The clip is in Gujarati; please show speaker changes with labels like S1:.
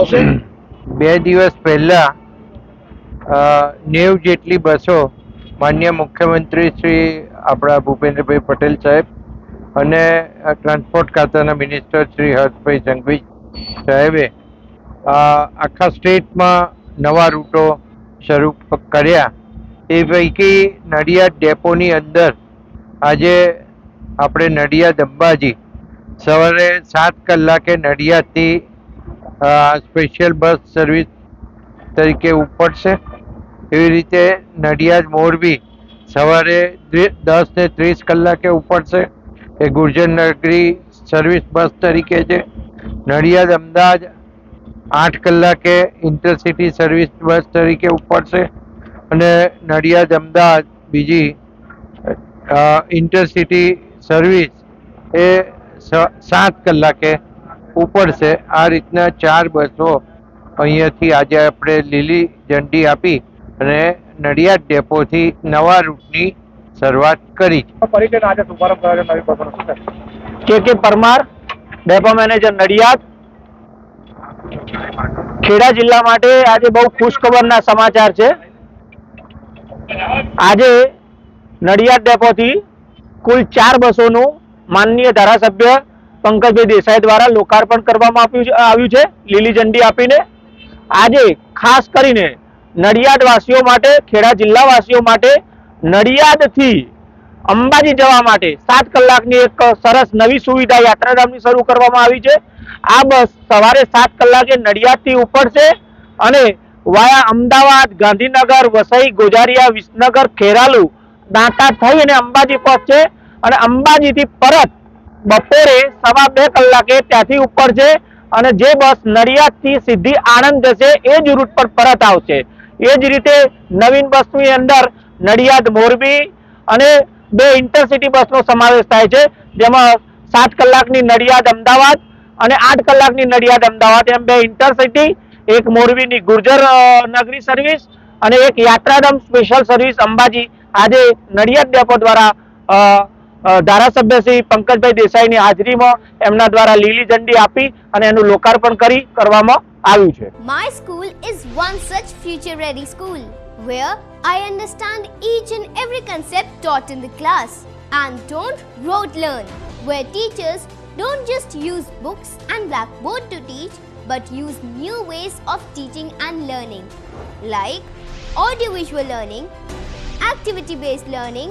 S1: આવશે?
S2: બે દિવસ પહેલા નેવ જેટલી બસો માન્ય મુખ્યમંત્રી શ્રી આપણા ભૂપેન્દ્રભાઈ પટેલ સાહેબ અને ટ્રાન્સપોર્ટ ખાતાના મિનિસ્ટર શ્રી હર્ષભાઈ સંઘવી સાહેબે આખા સ્ટેટમાં નવા રૂટો શરૂ કર્યા. એ પૈકી નડિયાદ ડેપોની અંદર આજે આપણે નડિયાદ અંબાજી સવારે સાત કલાકે નડિયાદથી સ્પેશિયલ બસ સર્વિસ તરીકે ઉપડશે. એવી રીતે નડિયાદ મોરબી સવારે દસ ને ત્રીસ કલાકે ઉપડશે. એ ગુર્જર નગરી સર્વિસ બસ તરીકે છે. નડિયાદ, અમદાવાદ આઠ કલાકે ઇન્ટરસિટી સર્વિસ બસ તરીકે ઉપડશે. અને નડિયાદ, અમદાવાદ બીજી ઇન્ટરસિટી સર્વિસ એ સાત કલાકે ઉપડશે. આ રીતના ચાર બસો અહીંયાથી આજે આપણે લીલી ઝંડી આપી અને નડિયાદ ડેપોથી નવા રૂટની શરૂઆત કરી
S1: K K Parmar depot manager Nadiad. Kheda જિલ્લા માટે આજે બહુ ખુશખબરના સમાચાર છે. આજે નડિયાદ ડેપોથી કુલ ચાર બસોનું માનનીય ધારાસભ્ય પંકજભાઈ દેસાઈ દ્વારા લોકાર્પણ કરવામાં આપ્યું આવ્યું છે. લીલી ઝંડી આપીને. આજે ખાસ કરીને નડિયાદવાસીઓ માટે, ખેડા જિલ્લાવાસીઓ માટે નડિયાદથી અંબાજી જવા માટે સાત કલાકની એક સરસ નવી સુવિધા યાત્રાધામની શરૂ કરવામાં આવી છે. આ બસ સવારે સાત કલાકે નડિયાદથી ઉપડશે અને વાયા અમદાવાદ, ગાંધીનગર, વસઈ, ગોજારિયા, વિસનગર, ખેરાલુ દાંતા થઈ અને અંબાજી પહોંચશે. અને અંબાજીથી પરત બપોરે સવા બે કલાકે ત્યાંથી ઉપર છે અને જે બસ નડિયાદથી સીધી આણંદ જશે, એ જ રૂટ પર પરત આવશે. એ જ રીતે નવીન બસની અંદર નડિયાદ મોરબી અને બે ઇન્ટરસિટી બસનો સમાવેશ થાય છે. જેમાં સાત કલાકની નડિયાદ અમદાવાદ અને આઠ કલાકની નડિયાદ અમદાવાદ. એમ બે ઇન્ટરસિટી એક મોરબીની ગુર્જર નગરી સર્વિસ અને એક યાત્રાધામ સ્પેશિયલ સર્વિસ અંબાજી. આજે નડિયાદ ડેપો દ્વારા ધારાસભ્ય શ્રી પંકજભાઈ દેસાઈની હાજરીમાં એમના દ્વારા લીલી ઝંડી આપી અને એનું લોકાર્પણ કરી કરવામાં આવ્યું છે
S3: My school is one such future ready school where I understand each and every concept taught in the class and don't rote learn, where teachers don't just use books and blackboard to teach but use new ways of teaching and learning like audiovisual learning, activity based learning,